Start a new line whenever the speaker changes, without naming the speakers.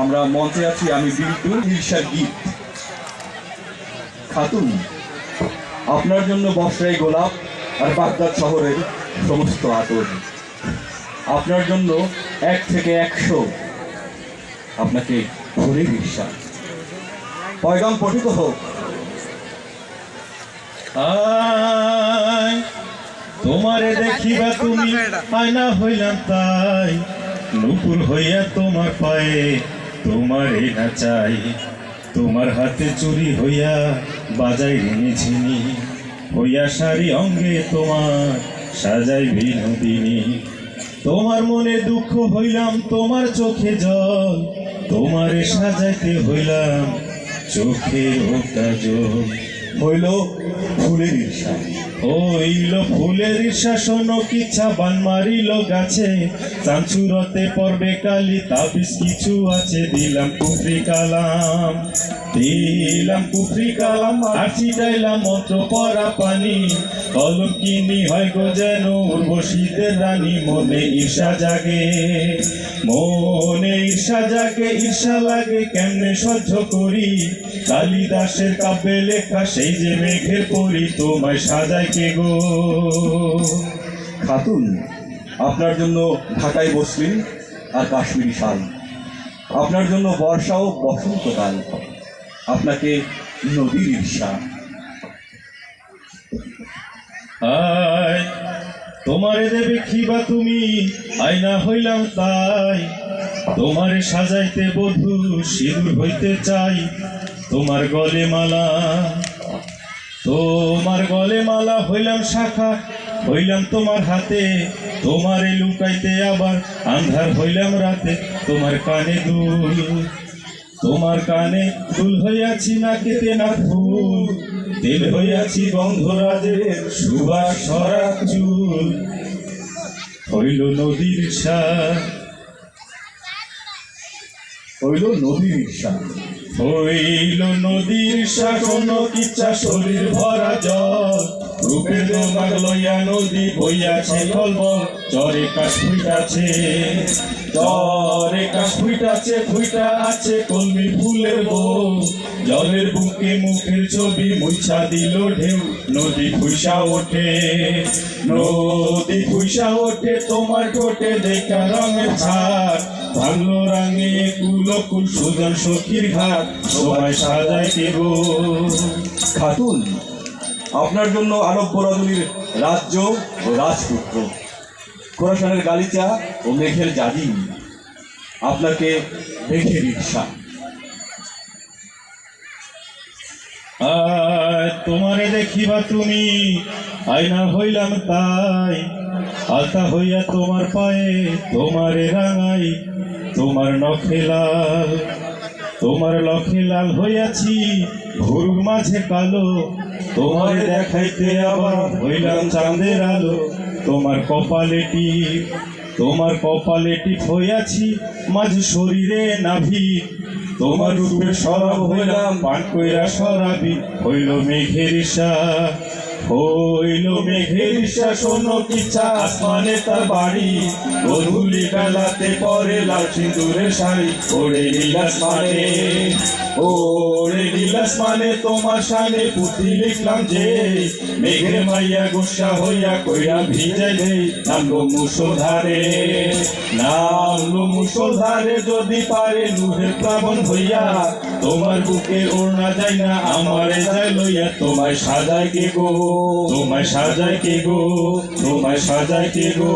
আমরা মঞ্চে আছি আমি বিল্টু ঈর্ষার গীত। খাতুন, আপনার জন্য বর্ষায় গোলাপ আর বাগদাদ শহরের সমস্ত আতর। আপনার জন্য এক থেকে একশো আপনাকে ভরে বিশ্বাস পয়গাম পঠিত হোক।
তোমারে দেখিবা তুমি আয়না হইলাম তাই। নুপুর হইয়া তোমার পায়ে তোমারে চাই তোমার হাতে চুরি হইয়া বাজাই ঝিনি হইয়া সারি অঙ্গে তোমার সাজাই বিনোদিনী। তোমার মনে দুঃখ হইলাম, তোমার চোখে জল। তোমারে সাজাইতে হইলাম চোখে ওটা জল
হইল ফুলের ঈর্ষা।
ও এইলো ফুলের ঈর্ষা, শোনো কিচ্ছা বান মারিল গাছে। চাঞ্চুরতে পর্বে কালি, তাবিজ কিছু আছে, দিলাম কুফরি কালাম। দিলাম কুফরি কালাম আর ছিটাইলাম মন্ত্র পরা পানি। কলম কিনি হয় গো যেন উর্বশীদের রানী, মনে ঈর্ষা জাগে। মনে ঈর্ষা জাগে, ঈর্ষা লাগে, কেমনে সহ্য করি? কালিদাসের কাব্যে লেখা, সেই যে মেঘের পরি, তোমায় সাজায় কে গো?
খাতুন, আপনার জন্য ঢাকায় বসলেন আর কাশ্মীরি শাল। আপনার জন্য বর্ষা ও বসন্তকাল। আপনাকে নদীর ঈর্ষা।
আয়, তোমারে দেবে খিবা তুমি? আয়না হইলাম তাই। তোমারে সাজাইতে বধু সিঁদুর হইতে চাই। তোমার গলে মালা, তোমার গলে মালা, হইলাম শাখা, হইলাম তোমার হাতে। তোমারে লুকাইতে আবার আন্ধার হইলাম রাতে, তোমার কানে দুল। তোমার কানে ফুল হইয়াছি না কেটে না ফুল? তেল হইয়াছি গন্ধরাজের সুবাস সরা চুল। হইল নদীর ছা
হইল নদীর ঈর্ষা
হইল নদীর শাসন ইচ্ছা শরীর ভরা জল। রূপের দোমাগ লইয়া নদী বইয়াছে কলবল চরে কাশ ফুইটাছে। চরে কাশ ফুইটাছে, ফুইটা আছে কলমি ফুলের বউ। জলের বুকে মুখের ছবি মুছা দিল ঢেউ। নদী ফুইসা ওঠে, নদী ফুইসা ওঠে, তোমার ঠোঁটে দেখা রঙের ছাড় ভালো রঙে কুলো কুল সুজন সখীর ঘাট সবাই সাজায় কে গো
খাতুন আপনার জন্য আরব্য রজনীর রাজ্য ও রাজপুত্র খোরাসানের গালিচা ও মেঘের জাদি আপনাকে ঈর্ষা।
আর তোমারে দেখিবা তুমি আয়না হইলাম তাই। আলতা হইয়া তোমার পায়ে, তোমারে রাঙাই, তোমার নখে লাল। তোমার লখে লাল হইয়াছি, ভুরুর মাঝে কালো। তোমার দেখাইতে আবার হইলাম চাঁদের আলো। তোমার কপালে টিপ, তোমার কপালে টিপ হইয়াছি, মাঝে শরীরে নাভি। তোমার রূপে সরব হইলাম, পান কইরা সরাবি, হইল মেঘের ঈশা। মেঘের তার বাড়ি। ওরে মানে ওরে মানে তোমার লিখলাম যে মাইয়া গুসা হইয়া কইরা ভিজাই দেই নামলো মুসোধারে নামলো মুসোধারে যদি পারে নুহের প্লাবন হইয়া, তোমার বুকে ওড়না যায় না, আমারে যায় লইয়া, তোমায় সাজায় কে গো? তোমায় সাজায় কে গো? তোমায় সাজায় কে গো?